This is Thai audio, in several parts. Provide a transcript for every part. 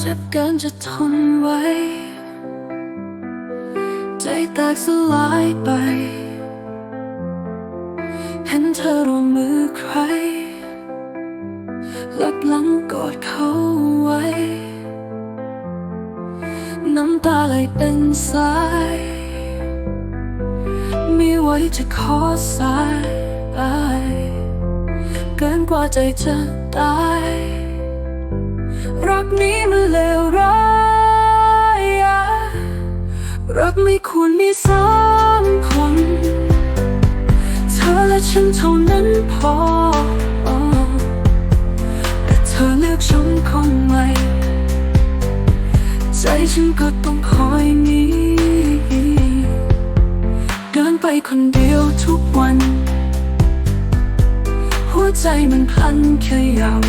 เจ็บเกินจะทนไว้ ใจแตกสลายไป เห็นเธอร่วมมือใครหลับหลังกอดเขาไว้ น้ำตาไหลเป็นสายม่ไหวจะขอสายไปเกินกว่าใจจะตาย รักนี้มันเลวร้ายรักไม่ควรมีสองคน เธอและฉันเท่านั้นพอ แต่เธอเลือกฉันคนใหม่ใจฉันก็ต้องคอยนี้ เดินไปคนเดียวทุกวัน หัวใจมันพลันขยับ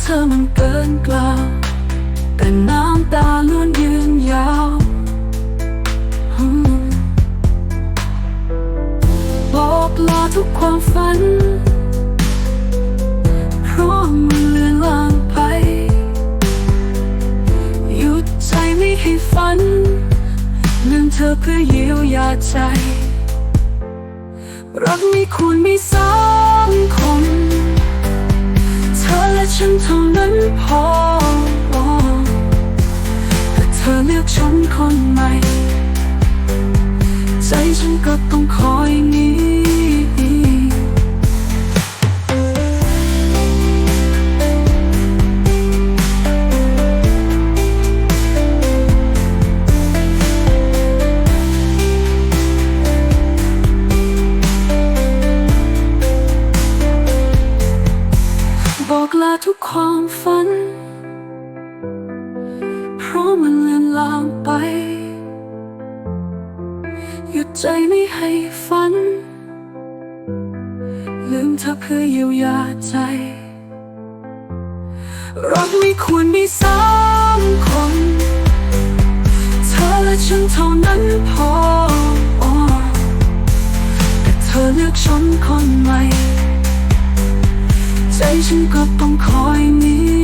เธอมันเกินกล่าวแต่น้ำตาล้วนยืนยาวบอกลาทุกความฝันเพราะมันเลือนลางไป หยุดใจไม่ให้ฝันลืมเธอเพื่อเยียวยาใจ รักไม่ควรมีสองคนานั้นพอแต่เธอเลือกฉันคนใหม่ ใจฉันก็ต้องคอยนี้ ทุกความฝัน เพราะมันเลือนลางไป หยุดใจไม่ให้ฝัน ลืมเธอเพื่อเยียวยาใจ รักไม่ควรมีสามคน เธอและฉันเท่านั้นพอ แต่เธอเลือกฉันคนใหม่ ใจฉันก็ต้องคอยนี้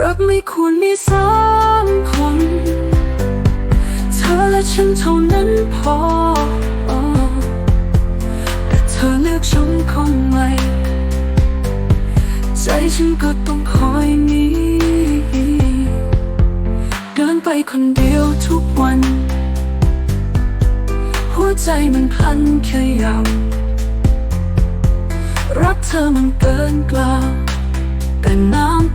รักไม่ควรมีสามคน เธอและฉันเท่านั้นพอ แต่เธอเลือกฉันคน ฉันก็ต้องคอยนี้ เดินไปคนเดียวทุกวัน หัวใจมันพันขยับรักเธอมันเกินกล่าวแต่น้ำ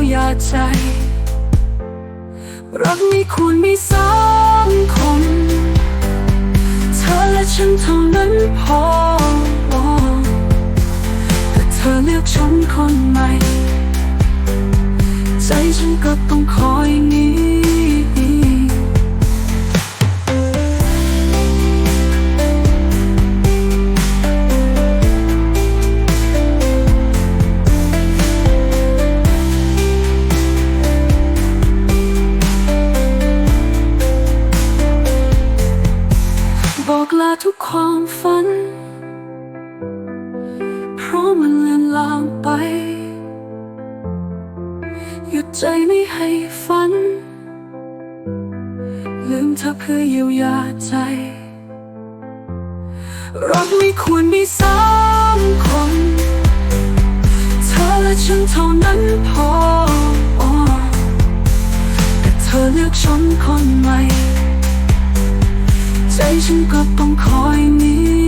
ยียวยาใจ รักมีควรมีสองคน เธอและฉันเท่านั้นพอ แต่เธอเลือกฉันคนใหม่ ใจฉันก็ต้องคอยนี้ ความฝัน เพราะมันเลือนลางไป หยุดใจไม่ให้ฝัน ลืมเธอเพื่อเยียวยาใจ รักไม่ควรมีสามคน เธอและฉันเท่านั้นพอ แต่เธอเลือกฉันคนใหม่ ใจฉันก็ต้องคอยนี้